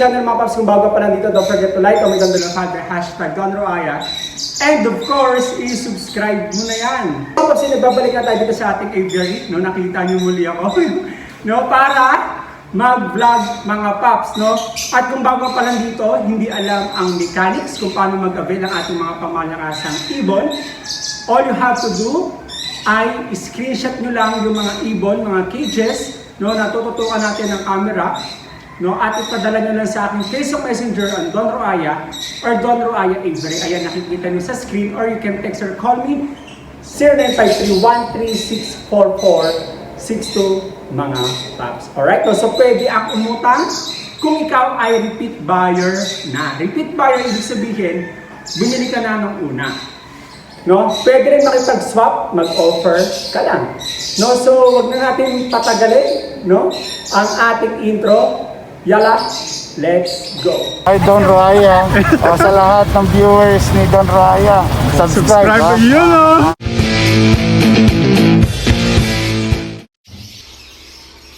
channel mga paps, kung bago pa lang dito, don't forget to like, comment down below, hashtag, hashtag Don Roaya. And of course, i-subscribe mo na yan. Mga paps, nagbabalik na tayo dito sa ating aviary. No, nakita niyo muli ako. no, para mag-vlog mga paps, no? At kung bago pa lang dito, hindi alam ang mechanics kung paano mag-avail ang ating mga pamalakasang ibon, all you have to do ay screenshot nyo lang yung mga ibon, mga cages, no, na tututukan natin ng camera, no, at ipadala nyo lang sa aking Facebook Messenger on Don Roaya or Don Roaya Avery. Ayan, nakikita nyo sa screen or you can text or call me 0953-1364462 mga paps. Alright? No, so pwede ang umutang kung ikaw ay repeat buyer na. Repeat buyer, ibig sabihin, bumili ka na nung una. No? Pwede rin makipag-swap, mag-offer ka lang. No? So, wag na natin patagalin, no? Ang ating intro. Yala, let's go. Hi Don Raya. o sa lahat ng viewers ni Don Raya, subscribe. ha? yun, oh!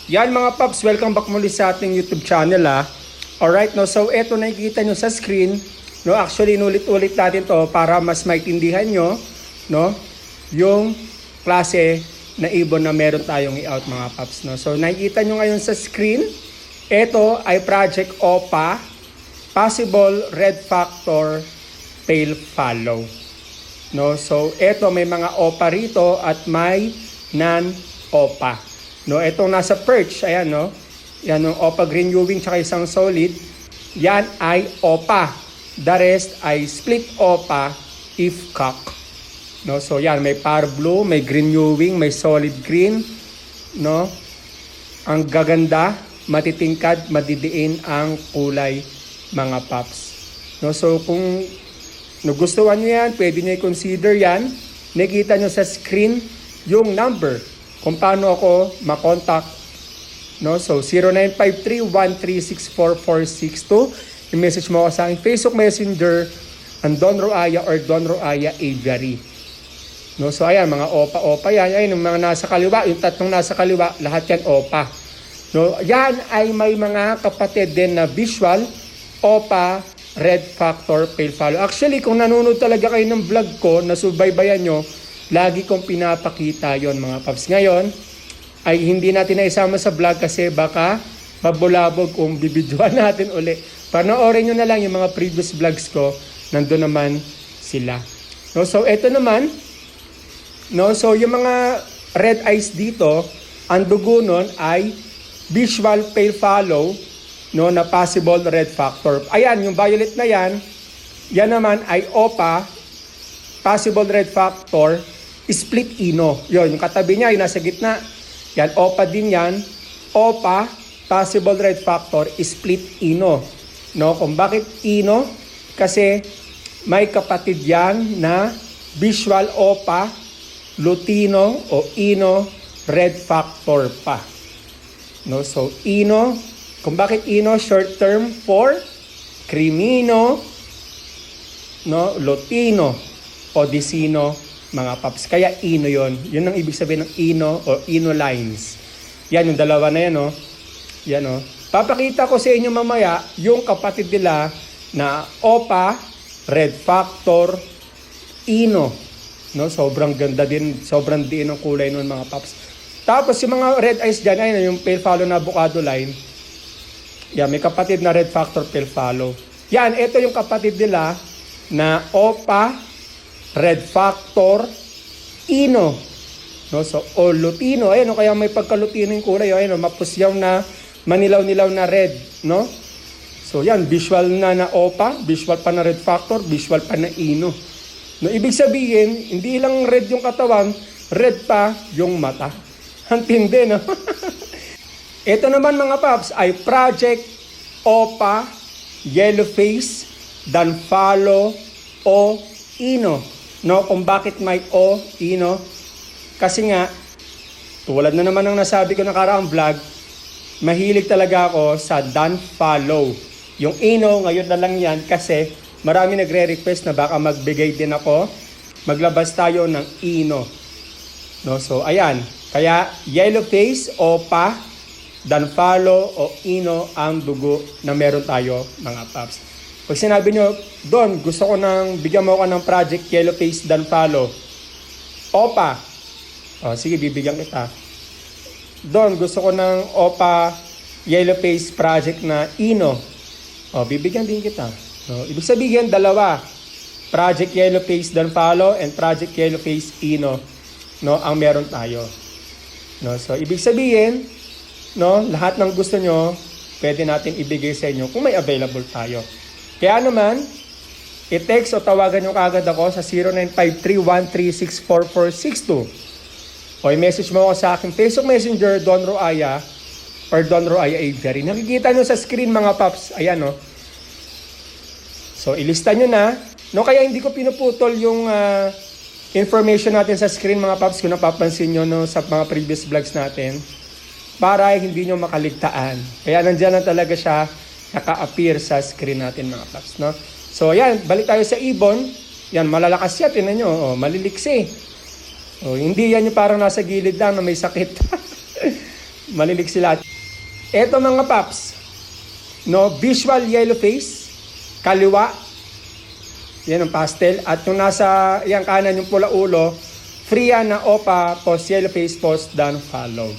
Yan mga paps, welcome back muli sa ating YouTube channel ha. Alright, no, so eto nakikita nyo sa screen, no, actually inulit-ulit natin to para mas maintindihan nyo, no, yung klase na ibon na meron tayong i-out mga paps, no. So nakikita nyo ngayon sa screen, eto ay Project OPA, Possible Red Factor Tail Follow. No, so eto may mga OPA rito at may non-OPA. No, etong nasa perch, ayan no. Yan yung OPA green ewing tsaka isang solid. Yan ay OPA. The rest ay split OPA if cock. No, so yan may par blue, may green ewing, may solid green, no. Ang gaganda, matitingkad, madidiin ang kulay mga paps. No, so kung nagustuhan nyo yan, pwede nyo i-consider yan. Nakita nyo sa screen yung number kung paano ako makontakt. No? So, 0953-1364462. I-message mo ako sa aking Facebook Messenger ang Don Roaya or Don Roaya Aviary. No? So, ayan, mga opa-opa yan. Ayan, yung mga nasa kaliwa, yung tatlong nasa kaliwa, lahat yan opa. No? Yan ay may mga kapatid din na visual, opa, red factor, pale follow. Actually, kung nanonood talaga kayo ng vlog ko, nasubaybayan nyo, lagi kong pinapakita yon mga paps. Ngayon, ay hindi natin na isama sa vlog kasi baka mabulabog kung bibidyoan natin uli. Panoorin nyo na lang yung mga previous vlogs ko, nandun naman sila. No, so, eto naman, no, so yung mga red eyes dito, ang dugo nun ay visual pale follow, no, na possible red factor. Ayan, yung violet na yan, yan naman ay OPA, possible red factor, split ino. Yun, yung katabi niya, yung nasa gitna. Yan, OPA din yan. OPA, possible red factor, split ino. No, kung bakit ino? Kasi may kapatid yan na visual OPA, Lutino o Ino red factor pa. No, so Ino, kung bakit Ino short term for Crimino, no, Lutino o Disino mga paps. Kaya Ino yon. Yun ang ibig sabihin ng Ino o Ino lines. Yan yung dalawa na yan, no. Yan, no. Papakita ko sa inyo mamaya yung kapatid nila na OPA, Red Factor, Ino. No, sobrang ganda din, sobrang diin ng kulay nun mga paps. Tapos yung mga red eyes dyan, ayun yung pale follow na avocado line. Yan, may kapatid na red factor pale follow. Yan, ito yung kapatid nila na OPA, red factor, ino. No, so, o lutino. Ayun, no, kaya may pagkalutino yung kulay. Ayun, no, mapusyaw na, manilaw-nilaw na red. No? So, yan, visual na na OPA, visual pa na red factor, visual pa na ino. No, ibig sabihin, hindi lang red yung katawan, red pa yung mata. Ang tindi, no? Ito naman mga paps ay Project OPA Yellow Face Danfalo o Ino. No, kung bakit may O, Ino? Kasi nga, tulad na naman ng nasabi ko nakaraang vlog, mahilig talaga ako sa Danfalo. Yung Ino, ngayon na lang yan kasi marami nagre-request na baka magbigay din ako. Maglabas tayo ng Ino. No, so ayan. Kaya yellow face, opa, Danfalo o Ino ang dugo na meron tayo mga paps. Pag sinabi nyo, Don, gusto ko nang bigyan mo ako ng project Yellow Face Danfalo. Opa. O, sige, bibigyan kita. Don, gusto ko ng Opa Yellow Face project na Ino. O, bibigyan din kita. No, ibig sabihin, dalawa. Project Yellow Face Danfalo and Project Yellow Face Ino no, ang meron tayo. No, so, ibig sabihin, no, lahat ng gusto nyo, pwede natin ibigay sa inyo kung may available tayo. Kaya naman, i-text o tawagan nyo kagad ako sa 0953-1364462. O i-message mo ako sa aking Facebook Messenger, Don Roaya, or Don Roaya Avery. Nakikita nyo sa screen mga paps, ayan no. So, ilista nyo na. No, kaya hindi ko pinuputol yung ah, information natin sa screen mga paps kung napapansin nyo no, sa mga previous vlogs natin para hindi nyo makaligtaan. Kaya nandiyan lang talaga siya naka-appear sa screen natin mga paps. No? So yan, balik tayo sa ibon. Yan, malalakas yan. Tinan nyo, oh, maliliksi. Oh, hindi yan yung parang nasa gilid lang na may sakit. maliliksi lahat. Eto mga paps, no, visual yellow face, kaliwa, yan ang pastel. At yung nasa, yan kanan yung pula ulo, free yan na opa, post yellow face, post down follow.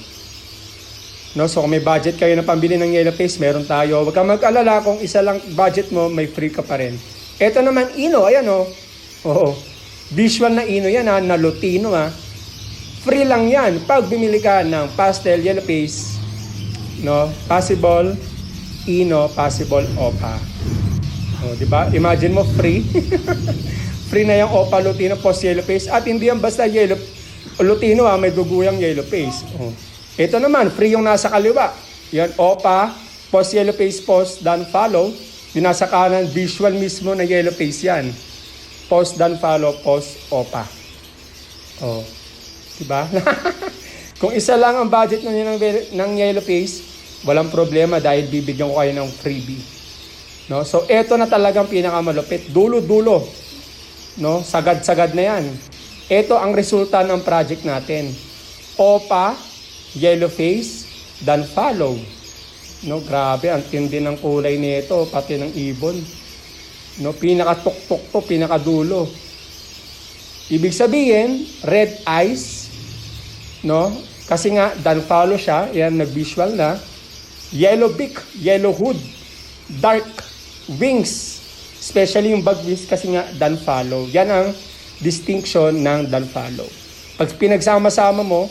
No, so kung may budget kayo na pambili ng yellow face, meron tayo. Huwag kang mag-alala kung isa lang budget mo, may free ka pa rin. Ito naman, Ino, ayan o. Oo. Visual na Ino yan ha, na Lutino ha. Free lang yan pag bumili ka ng pastel yellow face, no, possible Ino, possible Opa. O, di ba? Imagine mo free. free na yung Opa Lutino post yellow face at hindi yan basta yellow Lutino ha, may duguyang yellow face. O. Ito naman, free yung nasa kaliwa. Yan, Opa, post yellow face post, done follow. Yung nasa kanan, visual mismo na yellow face yan. Post, done follow, post, Opa. Oh. Diba? Kung isa lang ang budget nyo ng, ng yellow face, walang problema dahil bibigyan ko kayo ng freebie. No? So, ito na talagang pinakamalupit. Dulo-dulo. No? Sagad-sagad na yan. Ito ang resulta ng project natin. Opa, yellow face, dan follow. No, grabe, ang tindi ng kulay nito, pati ng ibon. No, pinakatuktok to, pinakadulo. Ibig sabihin, red eyes, no? Kasi nga, dan follow siya, yan, nag-visual na. Yellow beak, yellow hood, dark wings, especially yung bug wings kasi nga dan follow. Yan ang distinction ng dan follow. Pag pinagsama-sama mo,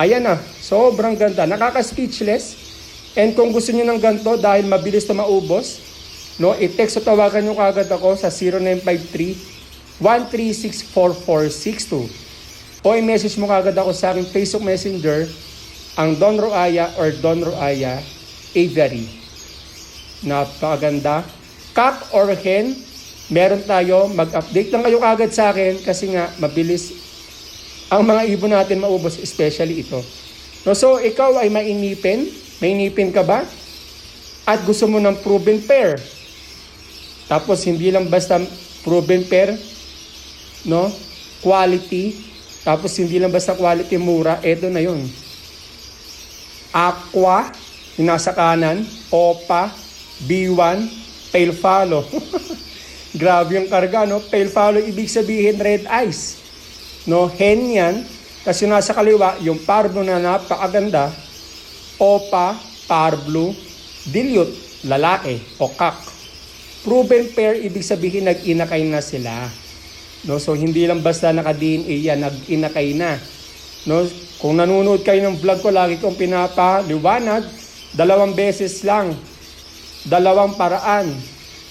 ayan na, sobrang ganda, nakaka-speechless. And kung gusto niyo ng ganito dahil mabilis na maubos, no, i-text o tawagan niyo kagad ako sa 0953 1364462 o i-message mo kagad ako sa aking Facebook Messenger ang Don Roaya or Don Roaya Avery. Napakaganda. Cock or hen, meron tayo. Mag-update lang kayo kagad sa akin kasi nga mabilis ang mga ibon natin maubos, especially ito. No, so, ikaw ay mainipin. Mainipin ka ba? At gusto mo ng proven pair. Tapos, hindi lang basta proven pair, no? Quality. Tapos, hindi lang basta quality mura. Ito na yun. Aqua, yung nasa kanan. Opa, B1, pale follow. Grabe yung karga, no? Pale follow, ibig sabihin red eyes. No, hen yan. Kasi nasa kaliwa, yung parblue na napakaganda, opa, parblue, dilute, lalaki, o kak. Proven pair, ibig sabihin nag-inakay na sila. No, so hindi lang basta naka-DNA yan, nag-inakay na. No, kung nanonood kayo ng vlog ko, lagi kong pinapaliwanag, dalawang beses lang, dalawang paraan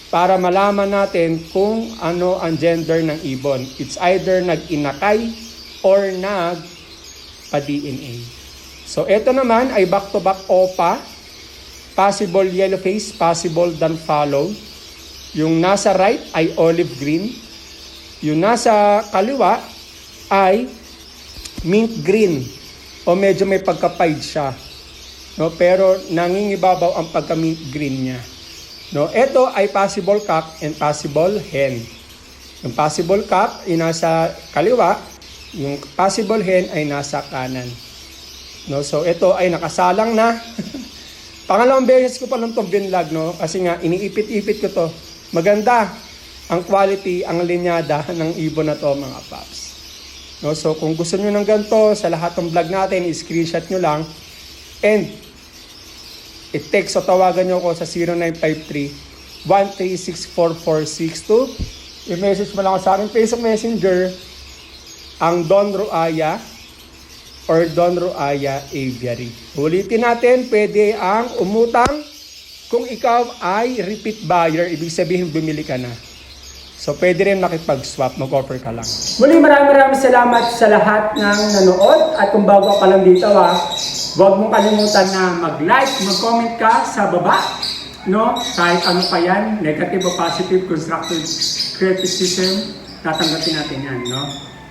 para malaman natin kung ano ang gender ng ibon. It's either nag-inakay or nag-pa-DNA. So, ito naman ay back-to-back OPA, possible yellow face, possible dan follow. Yung nasa right ay olive green. Yung nasa kaliwa ay mint green o medyo may pagka-pied siya. No, pero nangingibabaw ang pagka-mint green niya. No, ito ay possible cock and possible hen. Yung possible cock ay nasa kaliwa, yung possible hen ay nasa kanan. No, so ito ay nakasalang na. Pangalawang beses ko pa lang itong binlog, no? Kasi nga, iniipit-ipit ko to. Maganda ang quality, ang linyada ng ibon na to, mga paps. No? So, kung gusto nyo ng ganito, sa lahat ng vlog natin, screenshot nyo lang. And, i-text o tawagan nyo ako sa 0953 1364462. I-message mo lang ako sa aking Facebook Messenger ang Don Roaya or Don Roaya Aviary. Ulitin natin, pwede ang umutang kung ikaw ay repeat buyer, ibig sabihin bumili ka na. So, pwede rin makipag-swap, mag-offer ka lang. Muli, maraming maraming salamat sa lahat ng nanood. At kung bago ka lang dito, ha, huwag mong kalimutan na mag-like, mag-comment ka sa baba. No? Kahit ano pa yan, negative o positive, constructive criticism, tatanggapin natin yan. No?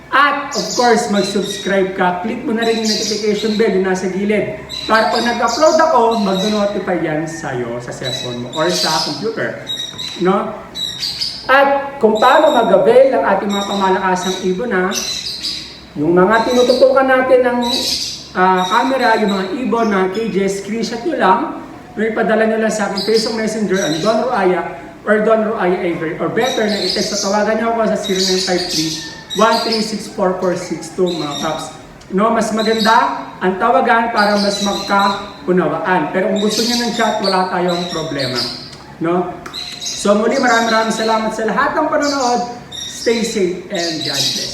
At of course, mag-subscribe ka. Click mo na rin yung notification bell yung nasa gilid. Para pag nag-upload ako, mag-notify yan sa'yo sa cellphone mo or sa computer. No? At kung paano mag-avail ng ating mga pamalakasang ibon na yung mga tinututukan natin ng ah, camera, yung mga ibon na cages, screenshot nyo lang, may padala nyo lang sa aking Facebook Messenger ang Don Roaya or Don Roaya Avery. Or better na i-text o tawagan nyo ako sa 0953-1364462 mga paps. No, mas maganda ang tawagan para mas magkaunawaan. Pero kung gusto niyo ng chat, wala tayong problema. No? So muli maraming maraming salamat sa lahat ng panonood. Stay safe and God bless.